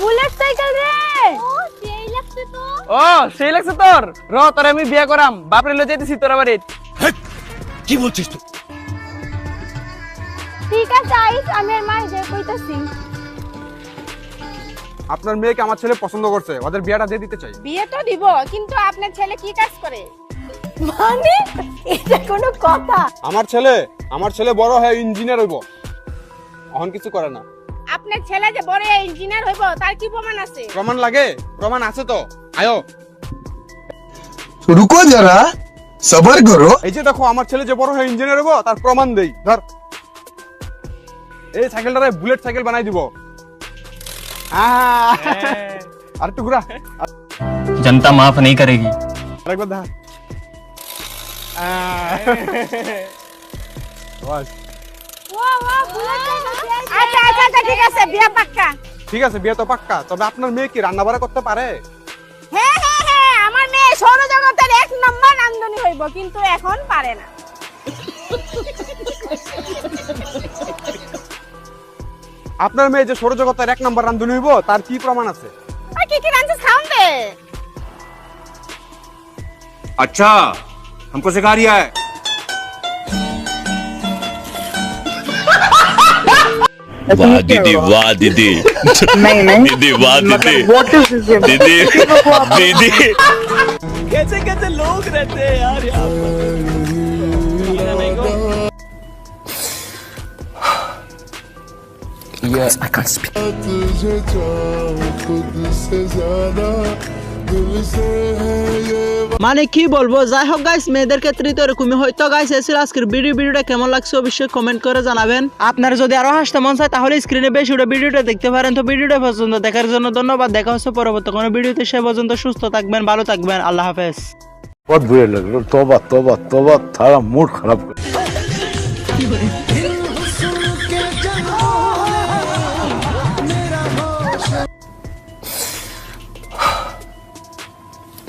Bullet cycle রে! ও সেই লাগছে তো। ও সেই লাগছে তোর। র তোরে আমি বিয়ে করাম। বাপরে তোর বাড়িত কি বলছিস তুই? ঠিক আছে আইস আমি আর মার যে কইতাছি। আপনার মেয়েকে আমার ছেলে পছন্দ করছে ওদের বিয়েটা দিয়ে দিতে চাই। বিয়ে তো দিব কিন্তু আপনার ছেলে কি কাজ করে? মানে এটা কোনো কথা। আমার ছেলে আমার ছেলে বড় হয়ে ইঞ্জিনিয়ার হইব। এখন কিছু করে না। আপনার ছেলে যে বড় ইঞ্জিনিয়ার হইব তার কি প্রমাণ আছে প্রমাণ লাগে প্রমাণ আছে তো আয়ো रुको जरा सबर करो এই যে দেখো আমার ছেলে যে বড় হয়ে ইঞ্জিনিয়ার হইব তার প্রমাণ দেই ধর এই সাইকেলটারে বুলেট সাইকেল বানাই দিব আহ, আর একটু ঘুরা जनता माफ नहीं करेगी আরেকবার দেখা আহ, বাস। আচ্ছা আচ্ছা আচ্ছা ঠিক আছে বিয়ে পাক্কা ঠিক আছে বিয়ে তো পাক্কা তবে আপনার মেয়ে কি রান্না বাড়া করতে পারে হ্যাঁ হ্যাঁ হ্যাঁ আমার মেয়ে সৌরজগতের এক নম্বর রান্ধনী হইব কিন্তু এখন পারে না আপনার মেয়ে যে সৌরজগতের এক নম্বর রান্ধুনি হইব তার কি প্রমাণ আছে আর কি কি রাঁধছে খাওন দে अच्छा हमको सिखा रिया है वाह दीदी वाह दीदी। दीदी वाह दीदी। दीदी दीदी। कैसे कैसे लोग रहते हैं यार यहाँ I can't speak. মানে কি বলব? যাই হোক গাইস মেয়েদের ক্ষেত্রে তো এরকমই হয়তো গাইস এসেছিল আজকের ভিডিও ভিডিওটা কেমন লাগছে অবশ্যই কমেন্ট করে জানাবেন। আপনার যদি আরও হাসতে মন চায় তাহলে স্ক্রিনে বেশি ওটা ভিডিওটা দেখতে পারেন। তো ভিডিওটা পর্যন্ত দেখার জন্য ধন্যবাদ। দেখা হচ্ছে পরবর্তী কোনো ভিডিওতে। সে পর্যন্ত সুস্থ থাকবেন ভালো থাকবেন। আল্লাহ হাফেজ। বহুত লাগল? তারা মুড খারাপ করে।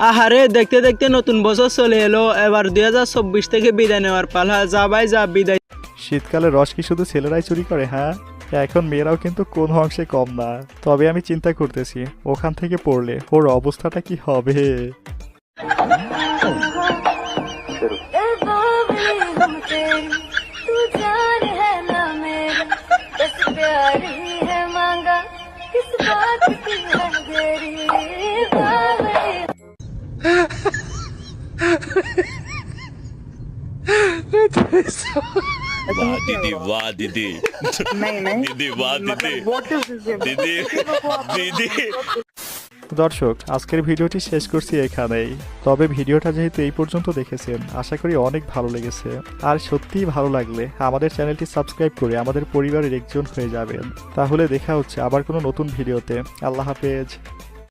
আহারে দেখতে দেখতে নতুন বছর চলে এলো। এবার দুই হাজার চব্বিশ থেকে বিদায় নেওয়ার পালা। যা ভাই যা বিদায়। শীতকালে রস কি শুধু ছেলেরাই চুরি করে হ্যাঁ? এখন মেয়েরাও কিন্তু কোন অংশে কম না। তবে আমি চিন্তা করতেছি ওখান থেকে পড়লে ওর অবস্থাটা কি হবে? वाह दीदी वाह दीदी दीदी वाह दीदी दीदी दीदी দর্শক আজকের ভিডিওটি শেষ করছি এখানেই তবে ভিডিওটা যেহেতু এই পর্যন্ত দেখেছেন আশা করি অনেক ভালো লেগেছে আর সত্যিই ভালো লাগলে আমাদের চ্যানেলটি সাবস্ক্রাইব করে আমাদের পরিবারের একজন হয়ে যাবেন তাহলে দেখা হচ্ছে আবার কোনো নতুন ভিডিওতে আল্লাহ হাফেজ